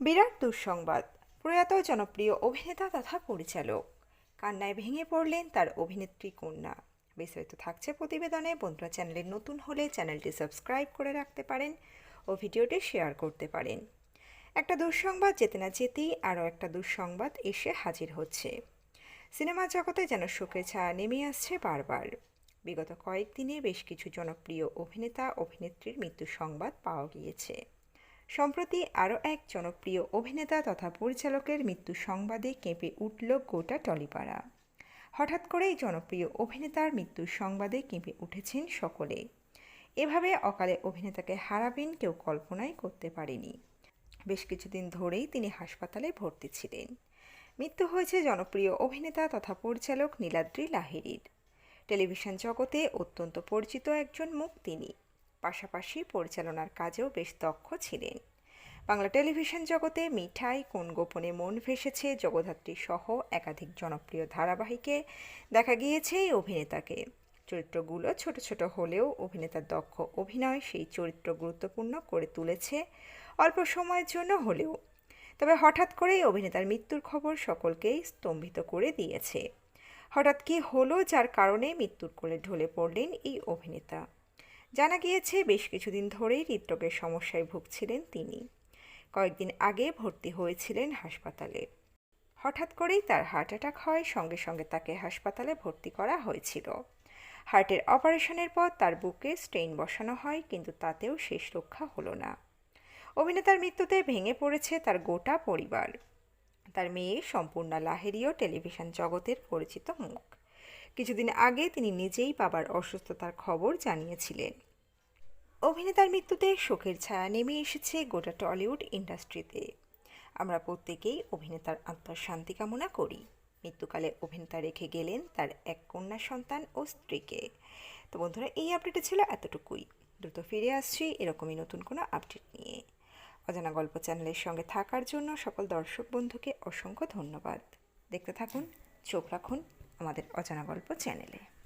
বিরাট দুঃসংবাদ। প্রয়াত জনপ্রিয় অভিনেতা তথা পরিচালক। কান্নায় ভেঙে পড়লেন তার অভিনেত্রী কন্যা। বিস্তারিত থাকছে প্রতিবেদনে। বন্ধুরা, চ্যানেলে নতুন হলে চ্যানেলটি সাবস্ক্রাইব করে রাখতে পারেন ও ভিডিওটি শেয়ার করতে পারেন। একটা দুঃসংবাদ, যেতে না যেতেই আরও একটা দুঃসংবাদ এসে হাজির হচ্ছে। সিনেমা জগতে যেন শোকের ছায়া নেমে আসছে বারবার। বিগত কয়েকদিনে বেশ কিছু জনপ্রিয় অভিনেতা, অভিনেত্রীর মৃত্যুর সংবাদ পাওয়া গিয়েছে। সম্প্রতি আরও এক জনপ্রিয় অভিনেতা তথা পরিচালকের মৃত্যু সংবাদে কেঁপে উঠল গোটা টলিপাড়া। হঠাৎ করেই জনপ্রিয় অভিনেতার মৃত্যুর সংবাদে কেঁপে উঠেছেন সকলে। এভাবে অকালে অভিনেতাকে হারাবেন কেউ কল্পনাই করতে পারেনি। বেশ কিছুদিন ধরেই তিনি হাসপাতালে ভর্তি ছিলেন। মৃত্যু হয়েছে জনপ্রিয় অভিনেতা তথা পরিচালক নীলাদ্রি লাহিড়ির। টেলিভিশন জগতে অত্যন্ত পরিচিত একজন মুখ তিনি। পাশাপাশি পরিচালনার কাজেও বেশ দক্ষ ছিলেন। বাংলা টেলিভিশন জগতে মিঠাই, কোন গোপনে মন ভেসেছে, জগদ্ধাত্রী সহ একাধিক জনপ্রিয় ধারাবাহিকে দেখা গিয়েছে এই অভিনেতাকে। চরিত্রগুলো ছোট ছোট হলেও অভিনেতার দক্ষ অভিনয় সেই চরিত্র গুরুত্বপূর্ণ করে তুলেছে অল্প সময়ের জন্য হলেও। তবে হঠাৎ করেই অভিনেতার মৃত্যুর খবর সকলকেই স্তম্ভিত করে দিয়েছে। হঠাৎ কি হলো যার কারণে মৃত্যুর কোলে ঢলে পড়লেন এই অভিনেতা? জানা গিয়েছে, বেশ কিছুদিন ধরেই হৃদরোগের সমস্যায় ভুগছিলেন তিনি। কয়েকদিন আগে ভর্তি হয়েছিলেন হাসপাতালে। হঠাৎ করেই তার হার্ট অ্যাটাক হয়, সঙ্গে সঙ্গে তাকে হাসপাতালে ভর্তি করা হয়েছিল। হার্টের অপারেশনের পর তার বুকে স্টেইন বসানো হয়, কিন্তু তাতেও শেষ রক্ষা হলো না। অভিনেতার মৃত্যুতে ভেঙে পড়েছে তার গোটা পরিবার। তার মেয়ে সম্পূর্ণা লাহেরিও টেলিভিশন জগতের পরিচিত মুখ। কিছুদিন আগে তিনি নিজেই বাবার অসুস্থতার খবর জানিয়েছিলেন। অভিনেতার মৃত্যুতে শোকের ছায়া নেমে এসেছে গোটা টলিউড ইন্ডাস্ট্রিতে। আমরা প্রত্যেকেই অভিনেতার আত্মার শান্তি কামনা করি। মৃত্যুকালে অভিনেতা রেখে গেলেন তার এক কন্যা সন্তান ও স্ত্রীকে। তো বন্ধুরা, এই আপডেটে ছিল এতটুকুই। দ্রুত ফিরে আসছি এরকমই নতুন কোনো আপডেট নিয়ে। অজানা গল্প চ্যানেলের সঙ্গে থাকার জন্য সকল দর্শক বন্ধুকে অসংখ্য ধন্যবাদ। দেখতে থাকুন, চোখ রাখুন আমাদের অজানা গল্প চ্যানেলে।